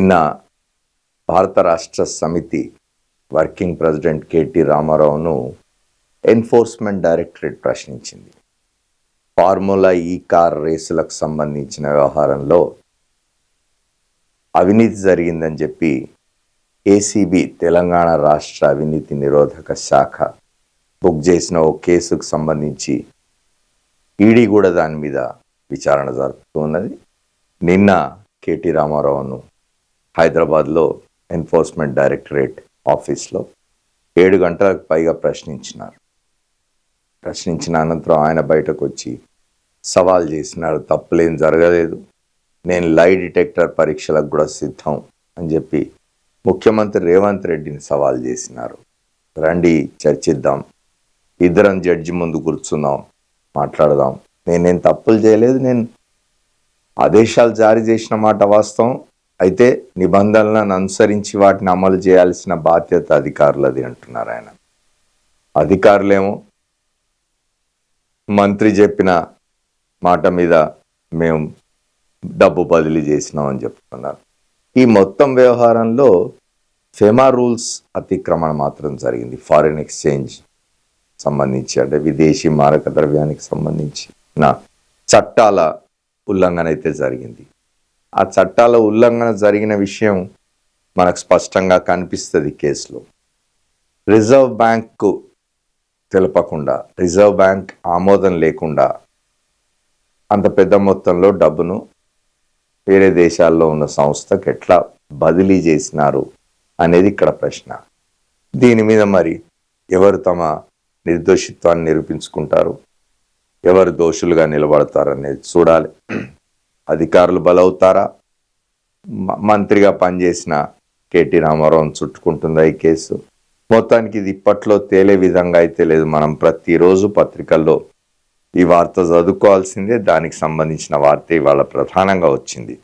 నిన్న Bharat Rashtra Samithi working president KT రామారావును enforcement directorate ప్రశ్నించింది. Formula E car రేసులకు సంబంధించిన వ్యవహారంలో అవినీతి జరిగిందని చెప్పి ఏసీబీ తెలంగాణ రాష్ట్ర అవినీతి నిరోధక శాఖ బుక్ చేసిన ఓ కేసుకు సంబంధించి ఈడీ కూడా దాని మీద విచారణ జరుపుతూ ఉన్నది. నిన్న కేటీ రామారావును హైదరాబాద్లో ఎన్ఫోర్స్మెంట్ డైరెక్టరేట్ ఆఫీస్లో ఏడు గంటలకు పైగా ప్రశ్నించినారు. ప్రశ్నించిన అనంతరం ఆయన బయటకు వచ్చి సవాల్ చేసినారు తప్పులేం జరగలేదు. నేను లై డిటెక్టర్ పరీక్షలకు కూడా సిద్ధం అని చెప్పి ముఖ్యమంత్రి రేవంత్ రెడ్డిని సవాల్ చేసినారు. రండి చర్చిద్దాం. ఇద్దరం జడ్జి ముందు కూర్చుందాం మాట్లాడదాం. నేనేం తప్పులు చేయలేదు నేను ఆదేశాలు జారీ చేసిన మాట వాస్తవం. అయితే నిబంధనలను అనుసరించి వాటిని అమలు చేయాల్సిన బాధ్యత అధికారులది అంటున్నారు ఆయన. అధికారులేమో మంత్రి చెప్పిన మాట మీద మేము డబ్బు బదిలీ చేసినామని చెప్తున్నారు. ఈ మొత్తం వ్యవహారంలో ఫెమా రూల్స్ అతిక్రమణ మాత్రం జరిగింది. ఫారిన్ ఎక్స్చేంజ్ సంబంధించి అంటే విదేశీ మారక ద్రవ్యానికి సంబంధించిన చట్టాల ఉల్లంఘన అయితే జరిగింది. ఆ చట్టాల ఉల్లంఘన జరిగిన విషయం మనకు స్పష్టంగా కనిపిస్తుంది కేసులో. రిజర్వ్ బ్యాంకు తెలపకుండా రిజర్వ్ బ్యాంక్ ఆమోదం లేకుండా అంత పెద్ద మొత్తంలో డబ్బును వేరే దేశాల్లో ఉన్న సంస్థకు ఎట్లా బదిలీ చేసినారు అనేది ఇక్కడ ప్రశ్న. దీని మీద మరి ఎవరు తమ నిర్దోషిత్వాన్ని నిరూపించుకుంటారు? ఎవరు దోషులుగా నిలబడతారు అనేది చూడాలి. అధికారులు బలవుతారా? మంత్రిగా పనిచేసిన కేటీ రామారావును చుట్టుకుంటుందా ఈ కేసు? మొత్తానికి ఇది ఇప్పట్లో తేలే విధంగా అయితే లేదు. మనం ప్రతిరోజు పత్రికల్లో ఈ వార్త చదువుకోవాల్సిందే. దానికి సంబంధించిన వార్త ఇవాళ ప్రధానంగా వచ్చింది.